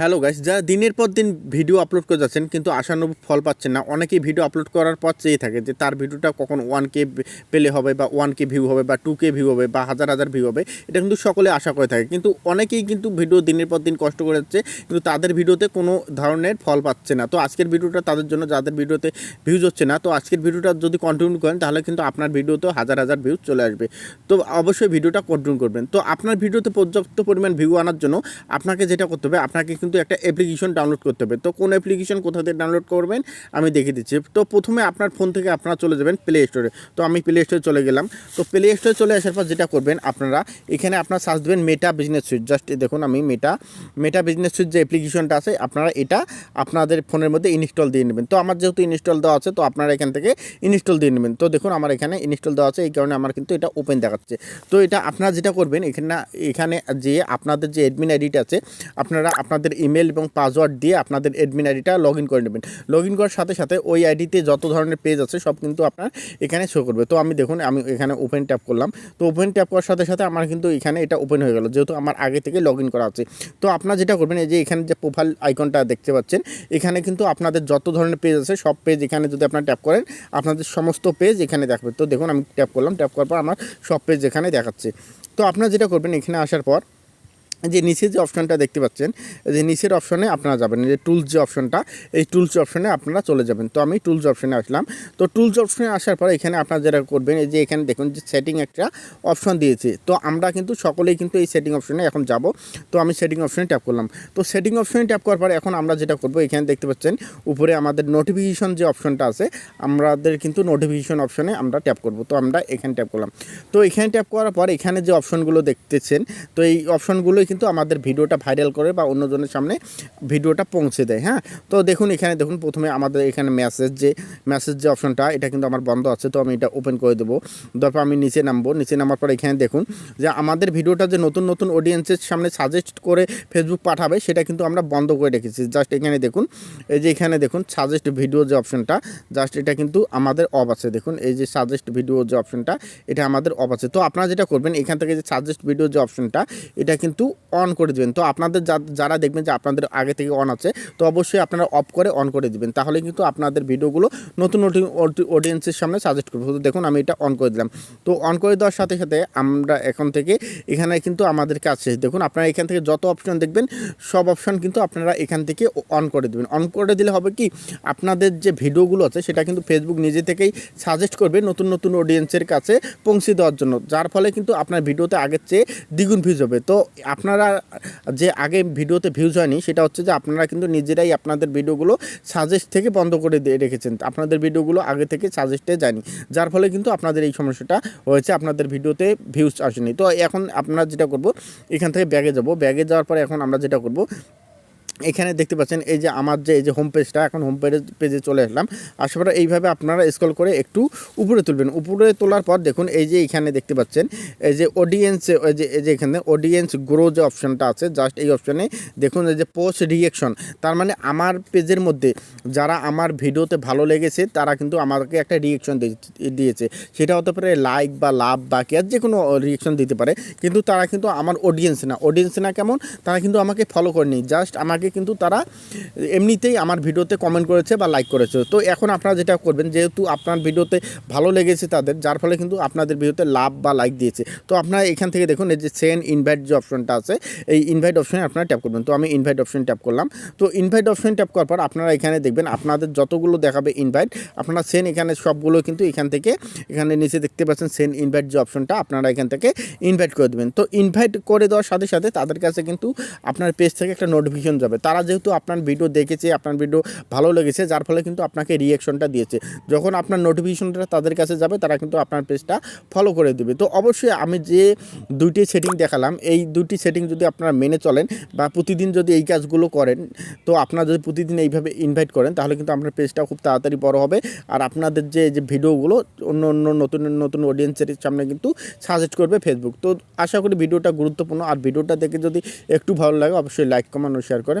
Hello guys যারা দিনের পর দিন ভিডিও আপলোড করে যাচ্ছেন, কিন্তু আশানুরূপ ফল পাচ্ছেন না, অনেকেই ভিডিও আপলোড করার পর চেয়ে থাকে যে তার ভিডিওটা কখন ওয়ান কে পেলে হবে বা ওয়ান কে ভিউ হবে বা টু কে ভিউ হবে বা হাজার হাজার ভিউ হবে, এটা কিন্তু সকলে আশা করে থাকে। কিন্তু অনেকেই কিন্তু ভিডিও দিনের পর দিন কষ্ট করে যাচ্ছে, কিন্তু তাদের ভিডিওতে কোনো ধরনের ফল পাচ্ছে না। তো আজকের ভিডিওটা তাদের জন্য, যাদের ভিডিওতে ভিউজ হচ্ছে না, তো আজকের ভিডিওটা যদি কন্টিনিউ করেন, তাহলে কিন্তু আপনার ভিডিওতেও হাজার হাজার ভিউজ চলে আসবে। তো অবশ্যই ভিডিওটা কন্টিনিউ করবেন। তো আপনার ভিডিওতে পর্যাপ্ত পরিমাণ ভিউ আনার জন্য আপনাকে যেটা করতে হবে, আপনাকে কিন্তু একটা অ্যাপ্লিকেশন ডাউনলোড করতে হবে। তো কোন অ্যাপ্লিকেশন কোথা থেকে ডাউনলোড করবেন আমি দেখিয়ে দিচ্ছি। তো প্রথমে আপনার ফোন থেকে আপনারা চলে যাবেন প্লে স্টোরে তো আমি প্লে স্টোরে চলে গেলাম। তো প্লে স্টোরে চলে আসার পর যেটা করবেন আপনারা, এখানে আপনারা সার্চ দেবেন মেটা বিজনেস সুইট জাস্ট দেখুন আমি মেটা মেটা বিজনেস সুইট যে অ্যাপ্লিকেশনটা আছে, আপনারা এটা আপনাদের ফোনের মধ্যে ইনস্টল দিয়ে নেবেন। তো আমার যেহেতু ইনস্টল দেওয়া আছে, তো আপনারা এখান থেকে ইনস্টল দিয়ে নেবেন। তো দেখুন আমার এখানে ইনস্টল দেওয়া আছে, এই কারণে আমার কিন্তু এটা ওপেন দেখাচ্ছে। তো এটা আপনারা যেটা করবেন, এখানে এখানে যে আপনাদের যে অ্যাডমিন আইডিটা আছে, আপনারা, আপনাদের ইমেল এবং পাসওয়ার্ড দিয়ে আপনাদের অ্যাডমিন আইডিটা লগ করে নেবেন। লগ করার সাথে সাথে ওই আইডিতে যত ধরনের পেজ আছে, সব কিন্তু আপনার এখানে শো করবে। তো আমি দেখুন, আমি এখানে ওপেন ট্যাপ করলাম। তো ওপেন ট্যাপ করার সাথে সাথে আমার কিন্তু এখানে এটা ওপেন হয়ে গেল, যেহেতু আমার আগে থেকে লগ করা আছে। তো আপনারা যেটা করবেন, এই যে এখানে যে প্রোফাইল আইকনটা দেখতে পাচ্ছেন, এখানে কিন্তু আপনাদের যত ধরনের পেজ আছে, সব পেজ এখানে যদি আপনারা ট্যাপ করেন, আপনাদের সমস্ত পেজ এখানে দেখাবে। তো দেখুন, আমি ট্যাপ করলাম। ট্যাপ করার পর আমার সব পেজ এখানে দেখাচ্ছে। তো আপনারা যেটা করবেন, এখানে আসার পর যে নিচে যে অপশনটা দেখতে পাচ্ছেন, যে নিচের অপশনে আপনারা যাবেন যে টুলস যে অপশনটা, এই টুলস অপশনে আপনারা চলে যাবেন। তো আমি টুলস অপশনে আসলাম। তো টুলস অপশনে আসার পরে এখানে আপনারা যেটা করবেন, এই যে এখানে দেখুন যে সেটিং একটা অপশন দিয়েছে। তো আমরা কিন্তু সকলেই কিন্তু এই সেটিং অপশনে এখন যাব। তো আমি সেটিং অপশনে ট্যাপ করলাম। তো সেটিং অপশনে ট্যাপ করার পরে এখন আমরা যেটা করব, এখানে দেখতে পাচ্ছেন, উপরে আমাদের নোটিফিকেশন যে অপশনটা আছে, আমাদের কিন্তু নোটিফিকেশন অপশনে আমরা ট্যাপ করব। তো আমরা এখানে ট্যাপ করলাম। তো এখানে ট্যাপ করার পর এখানে যে অপশনগুলো দেখতেছেন, তো এই অপশনগুলোই কিন্তু আমাদের ভিডিওটা ভাইরাল করে বা অন্যজনের সামনে ভিডিওটা পৌঁছে দেয় হ্যাঁ? তো দেখুন এখানে, দেখুন প্রথমে আমাদের এখানে মেসেজ যে মেসেজ যে অপশনটা এটা কিন্তু আমার বন্ধ আছে, তো আমি এটা ওপেন করে দেবো। তারপর আমি নিচে নামবো, নিচে নামার পর এখানে দেখুন যে আমাদের ভিডিওটা যে নতুন নতুন অডিয়েন্সের সামনে সাজেস্ট করে ফেসবুক পাঠাবে, সেটা কিন্তু আমরা বন্ধ করে রেখেছি। জাস্ট এখানে দেখুন, এই যে এখানে দেখুন সাজেস্ট ভিডিও যে অপশনটা জাস্ট এটা কিন্তু আমাদের অফ আছে। দেখুন, এই যে সাজেস্ট ভিডিও যে অপশনটা এটা আমাদের অফ আছে। তো আপনারা যেটা করবেন, এখান থেকে যে সাজেস্ট ভিডিও যে অপশনটা এটা কিন্তু অন করে দেবেন। তো আপনাদের যারা দেখবেন যে আপনাদের আগে থেকে অন আছে, তো অবশ্যই আপনারা অফ করে অন করে দিবেন। তাহলে কিন্তু আপনাদের ভিডিওগুলো নতুন নতুন অডিয়েন্সের সামনে সাজেস্ট করব। তো দেখুন, আমি এটা অন করে দিলাম। তো অন করে দেওয়ার সাথে সাথে আমরা এখন থেকে এখানে কিন্তু আমাদের কাজ শেষ। দেখুন, আপনারা এখান থেকে যত অপশন দেখবেন, সব অপশন কিন্তু আপনারা এখান থেকে অন করে দেবেন। অন করে দিলে হবে কি, আপনাদের যে ভিডিওগুলো আছে, সেটা কিন্তু ফেসবুক নিজে থেকেই সাজেস্ট করবে নতুন নতুন অডিয়েন্সের কাছে পৌঁছে দেওয়ার জন্য। যার ফলে কিন্তু আপনার ভিডিওতে আগের চেয়ে দ্বিগুণ ভিউজ হবে। তো আপনারা যে আগে ভিডিওতে ভিউজ হয়নি, সেটা হচ্ছে যে আপনারা কিন্তু নিজেরাই আপনাদের ভিডিওগুলো সাজেস্ট থেকে বন্ধ করে দিয়ে রেখেছেন। আপনাদের ভিডিওগুলো আগে থেকে সাজেস্টে যায়নি। যার ফলে কিন্তু আপনাদের এই সমস্যাটা হয়েছে, আপনাদের ভিডিওতে ভিউজ আসেনি। তো এখন আপনারা যেটা করব, এখান থেকে ব্যাগে যাব। ব্যাগে যাওয়ার পরে এখন আমরা যেটা করব এখানে দেখতে পাচ্ছেন, এই যে আমার যে, এই যে হোম পেজটা এখন হোম পেজে পেজে চলে আসলাম। আসার পরে এইভাবে আপনারা স্ক্রল করে একটু উপরে তুলবেন। উপরে তোলার পর দেখুন, এই যে এখানে দেখতে পাচ্ছেন, এই যে অডিয়েন্স যে, এই যে এখানে অডিয়েন্স গ্রো যে অপশনটা আছে জাস্ট এই অপশানে দেখুন, এই যে পোস্ট রিয়েকশন তার মানে আমার পেজের মধ্যে যারা আমার ভিডিওতে ভালো লেগেছে, তারা কিন্তু আমাকে একটা রিয়েকশন দিয়েছে। সেটা হতে পারে লাইক বা লাভ বা কেয়ার যে কোনো রিয়েকশন দিতে পারে। কিন্তু তারা কিন্তু আমার অডিয়েন্স না। অডিয়েন্স না কেমন? তারা কিন্তু আমাকে ফলো করেনি। জাস্ট আমাকে কিন্তু তারা এমনিতেই আমার ভিডিওতে কমেন্ট করেছে বা লাইক করেছে। তো এখন আপনারা যেটা করবেন, যেহেতু আপনার ভিডিওতে ভালো লেগেছে তাদের, যার ফলে কিন্তু আপনাদের ভিডিওতে লাভ বা লাইক দিয়েছে। তো আপনারা এখান থেকে দেখুন, এই যে সেন্ড ইনভাইট যে অপশনটা আছে, এই ইনভাইট অপশনে আপনারা ট্যাপ করবেন। তো আমি ইনভাইট অপশন ট্যাপ করলাম। তো ইনভাইট অপশন ট্যাপ করার পর আপনারা এখানে দেখবেন, আপনাদের যতগুলো দেখাবে ইনভাইট আপনারা সেন এখানে সবগুলো কিন্তু এখান থেকে, এখানে নিচে দেখতে পাচ্ছেন সেন ইনভাইট যে অপশনটা আপনারা এখান থেকে ইনভাইট করে দেবেন। তো ইনভাইট করে দেওয়ার সাথে সাথে তাদের কাছে কিন্তু আপনার পেজ থেকে একটা নোটিফিকেশন যাবে। তারা যেহেতু আপনার ভিডিও দেখেছে, আপনার ভিডিও ভালো লেগেছে, যার ফলে কিন্তু আপনাকে রিয়াকশনটা দিয়েছে। যখন আপনার নোটিফিকেশনটা তাদের কাছে যাবে, তারা কিন্তু আপনার পেজটা ফলো করে দেবে। তো অবশ্যই আমি যে দুইটি সেটিং দেখালাম, এই দুটি সেটিং যদি আপনারা মেনে চলেন বা প্রতিদিন যদি এই কাজগুলো করেন, তো আপনারা যদি প্রতিদিন এইভাবে ইনভাইট করেন, তাহলে কিন্তু আপনার পেজটা খুব তাড়াতাড়ি বড় হবে। আর আপনাদের যে যে ভিডিওগুলো অন্য অন্য নতুন নতুন অডিয়েন্সের সামনে কিন্তু সাজেস্ট করবে ফেসবুক তো আশা করি ভিডিওটা গুরুত্বপূর্ণ। আর ভিডিওটা দেখে যদি একটু ভালো লাগে, অবশ্যই লাইক কমেন্ট ও শেয়ার করে